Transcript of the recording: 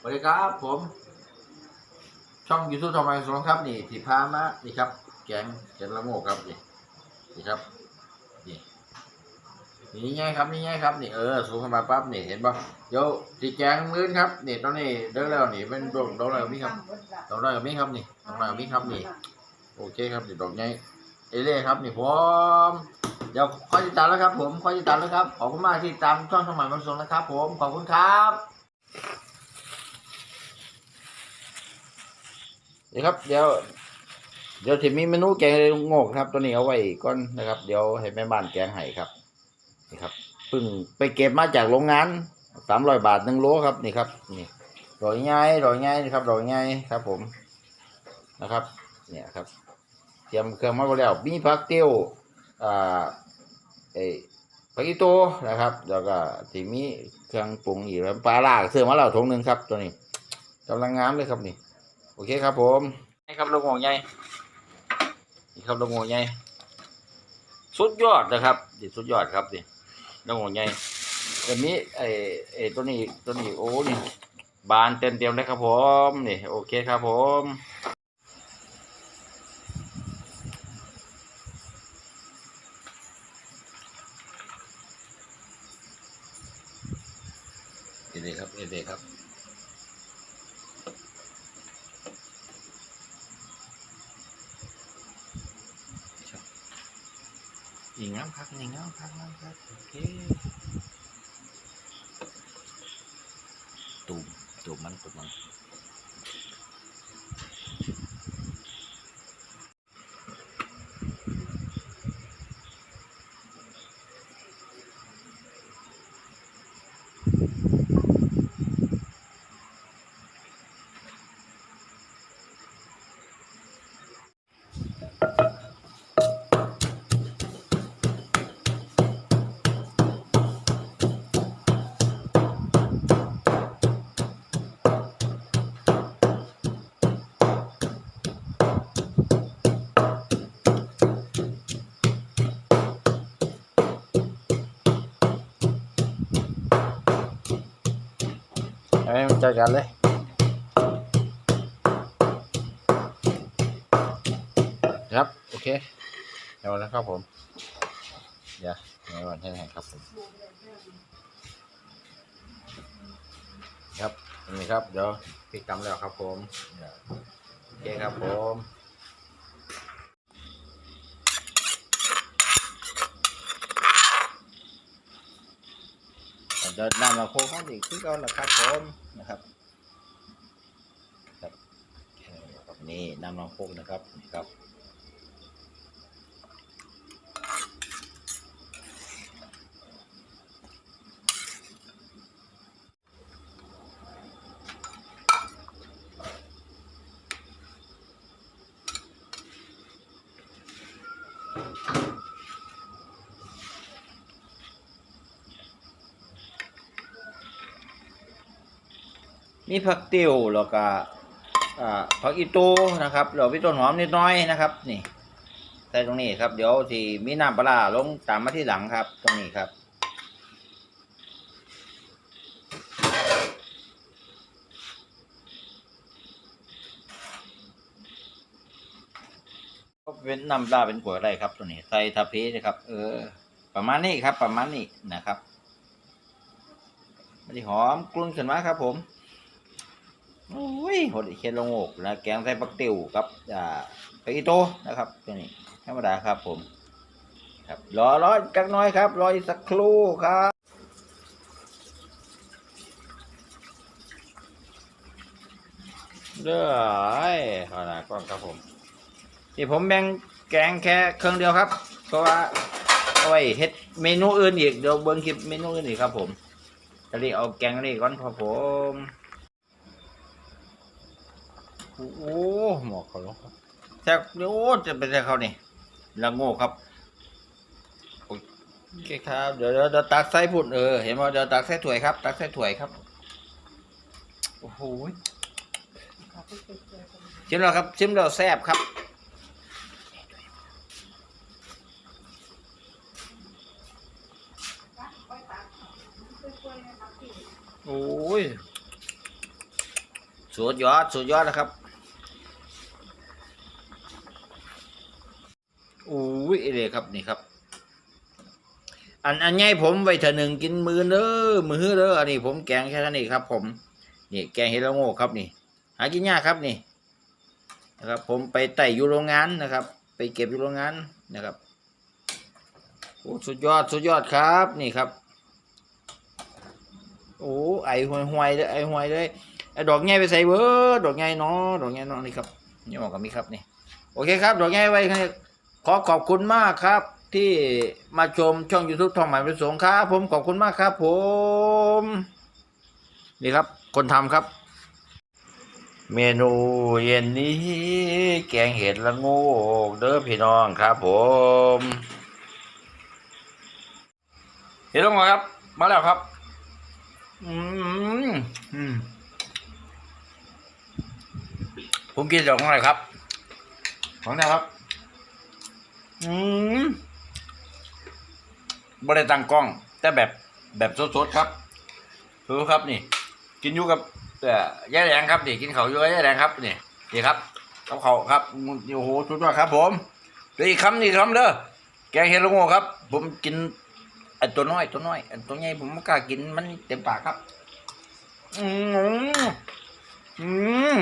สวัสดีครับผม ช่องยูทูบทำไมสองครับนี่ที่พามานี่ครับ แกงแกงละโงกครับนี่นี่ครับนี่นี่ไงครับนี่ไงครับนี่เออสูงขึ้นมาปั๊บนี่เห็นปะเดี๋ยวที่แกงมื้นครับนี่ตอนนี้เดินแล้วนี่เป็นดอกดอกอะไรกับมี่ครับดอกอะไรกับมี่ครับนี่ดอกอะไรกับมี่ครับนี่โอเคครับนี่ดอกใหญ่เอเล่ครับนี่ผมเดี๋ยวคอยติดตามแล้วครับ ผมคอยติดตามแล้วครับขอบคุณมากที่ตามช่องสมัยมันสงนะครับ ผมขอบคุณครับ นี่ครับ เดี๋ยว เดี๋ยวที่มีเมนูแกงโงกครับ ตัวนี้เอาไว้ก่อนนะครับ เดี๋ยวให้แม่บ้านแกงให้ครับ นี่ครับเพิ่งไปเก็บมาจากโรงงานสามร้อยบาทหนึ่งโลครับนี่ครับ นี่ดอกใหญ่ดอกใหญ่นี่ครับดอกใหญ่ครับ ผมนะครับ เนี่ยครับ เตรียมเครื่องมาแล้วมีผักเตี้ยวอ่าเอ้ผักอีโตนะครับ แล้วก็ที่มีเครื่องปรุงอีกแล้วปลาล่าเสื้อมาแล้วถุงหนึ่งครับ ตัวนี้กำลังงามเลยครับนี่ โอเคครับผมนี่ครับลูกโง่ใหญ่นี่ครับลูกโง่ใหญ่สุดยอดนะครับนี่สุดยอดครับนี่ลูกโง่ใหญ่ตัวนี้ไอ้ไอ้ตัวนี้ตัวนี้โอ้นี่บานเต็มเต็มเลยครับผมนี่โอเคครับผมเอเดครับเอเดครับ หญิงงามคักหญิงงามคักงามคักโอเคตุ่มตุ่มมันตุ่มมัน ให้มันจัดการเลยครับโอเคเดี๋ยวนะครับผมเดี๋ยวในวันให้ครับผมครับนี่ครับเดี๋ยวพี่กำแล้วครับผมโอเคครับผม เดินนำมาโค้งเขาอีกที่เขาละครับผมนะครับครับนี่นำมาโค้งนะครับครับ มีผักติ้วแล้วก็อ่าผักอีตูนะครับแล้วมีต้นหอมนิดน้อยนะครับ นี่ใส่ตรงนี้ครับ เดี๋ยวที่มีน้ำปลาลงตามมาที่หลังครับ ตรงนี้ครับก็เป็นน้ำปลาเป็นขวดอะไรครับ ตัวนี้ใส่ทัพพีนะครับ เออ ประมาณนี้ครับ ประมาณนี้นะครับมันจะหอมกลุ่นขึ้นมาครับผม โอ้ยหดอีกเค็ดลงอกนะแกงใส่ปักติวกับ อ่าไปอีโตนะครับตัวนี้ธรรมดาครับผม ครับรอรอจักน้อยครับรออีกสักครู่ครับเด้อไอ้ขนาดกล้องครับผมนี่ผมแบ่งแกงแค่เครื่องเดียวครับ เพราะว่าเอาไว้เฮ็ดเมนูอื่นอีกเดี๋ยวเบิ้งคลิปเมนูอื่นอีกครับผมจะรีเอาแกงนี่ก่อนครับผม โอ้โหหมอกเขาลงครับแท็กโอ้จะเป็นแท็กเขานี่ละโง่ครับโอเคครับเดี๋ยวเดี๋ยวเดี๋ยวตักใส่พุ่นเออเห็นไหมเดี๋ยวตักใส่ถ้วยครับ ตักใส่ถ้วยครับโอ้โหชิมแล้วครับชิมแล้วแซ่บครับโอ้ยสุดยอดสุดยอดนะครับ อุ้ยเลยครับนี่ครับ อันอันใหญ่ผมไว้เถอะหนึ่งกินมือเด้อมือเด้ออันนี้ผมแกงแค่นี้ครับ ผมนี่แกงเฮดละโงกครับนี่ หากินยากครับนี่นะครับ ผมไปไต่อยู่โรงงานนะครับ ไปเก็บอยู่โรงงานนะครับโอ้สุดยอดสุดยอดครับนี่ครับโอ้ไอห่วยห่วยเลยไอห่วยเลยไอดอกใหญ่ไปใส่เบอร์ดอกใหญ่เนาะดอกใหญ่เนาะนี่ครับนี่ออกกับมีครับนี่โอเคครับดอกใหญ่ไว้ครับ ขอขอบคุณมากครับที่มาชมช่อง YouTube ทองหมายประสงค์ครับผมขอบคุณมากครับผม นี่ครับ คนทำครับ เมนูเย็นนี้ แกงเห็ดละงกเด้อพี่น้องครับผมเห็ดละงกครับ มาแล้วครับ อืมอืมผมกินจากของอะไรครับ ของไหนครับ อืมบริตังกล้อง แต่แบบแบบสดๆครับดูครับนี่ กินอยู่กับเอ่แดงครับนี่กินเขาอยู่กับยายแดงครับนี่นี่ครับกับเขาครับโอ้โหสุดยอดครับ ผมเดี๋ยวอีกคำนี่คำเด้อแกงเห็ดละโงกครับ ผมกินไอ้ตัวน้อยตัวน้อยไอ้ตัวใหญ่ผมไม่กล้ากินมันเต็มปากครับ อืมอืม